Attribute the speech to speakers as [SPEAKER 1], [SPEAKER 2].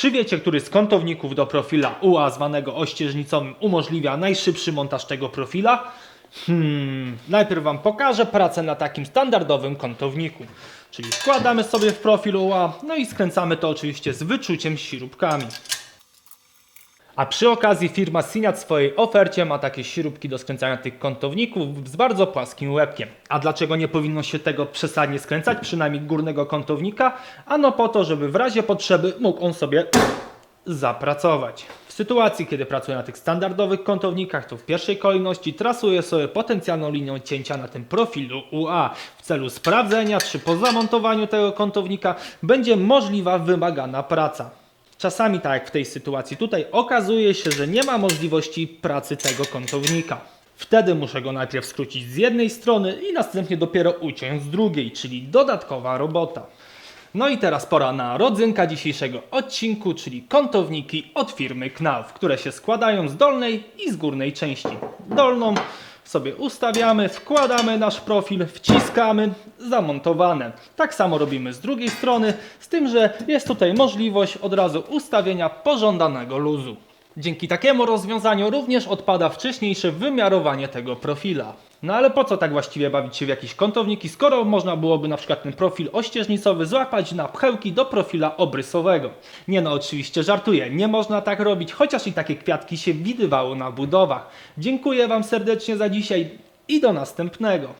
[SPEAKER 1] Czy wiecie, który z kątowników do profila UA zwanego ościeżnicowym umożliwia najszybszy montaż tego profila? Hmm, najpierw Wam pokażę pracę na takim standardowym kątowniku. Czyli wkładamy sobie w profil UA, no i skręcamy to oczywiście z wyczuciem śrubkami. A przy okazji firma Siniat w swojej ofercie ma takie śrubki do skręcania tych kątowników z bardzo płaskim łebkiem. A dlaczego nie powinno się tego przesadnie skręcać, przynajmniej górnego kątownika? Ano po to, żeby w razie potrzeby mógł on sobie zapracować. W sytuacji, kiedy pracuję na tych standardowych kątownikach, to w pierwszej kolejności trasuję sobie potencjalną linią cięcia na tym profilu UA w celu sprawdzenia, czy po zamontowaniu tego kątownika będzie możliwa wymagana praca. Czasami tak jak w tej sytuacji tutaj okazuje się, że nie ma możliwości pracy tego kątownika. Wtedy muszę go najpierw skrócić z jednej strony i następnie dopiero uciąć z drugiej, czyli dodatkowa robota. No i teraz pora na rodzynka dzisiejszego odcinku, czyli kątowniki od firmy Knauf, które się składają z dolnej i z górnej części. Dolną sobie ustawiamy, wkładamy nasz profil, wciskamy, zamontowane. Tak samo robimy z drugiej strony, z tym, że jest tutaj możliwość od razu ustawienia pożądanego luzu. Dzięki takiemu rozwiązaniu również odpada wcześniejsze wymiarowanie tego profila. No ale po co tak właściwie bawić się w jakieś kątowniki, skoro można byłoby na przykład ten profil ościeżnicowy złapać na pchełki do profila obrysowego. Nie no, oczywiście żartuję, nie można tak robić, chociaż i takie kwiatki się widywało na budowach. Dziękuję Wam serdecznie za dzisiaj i do następnego.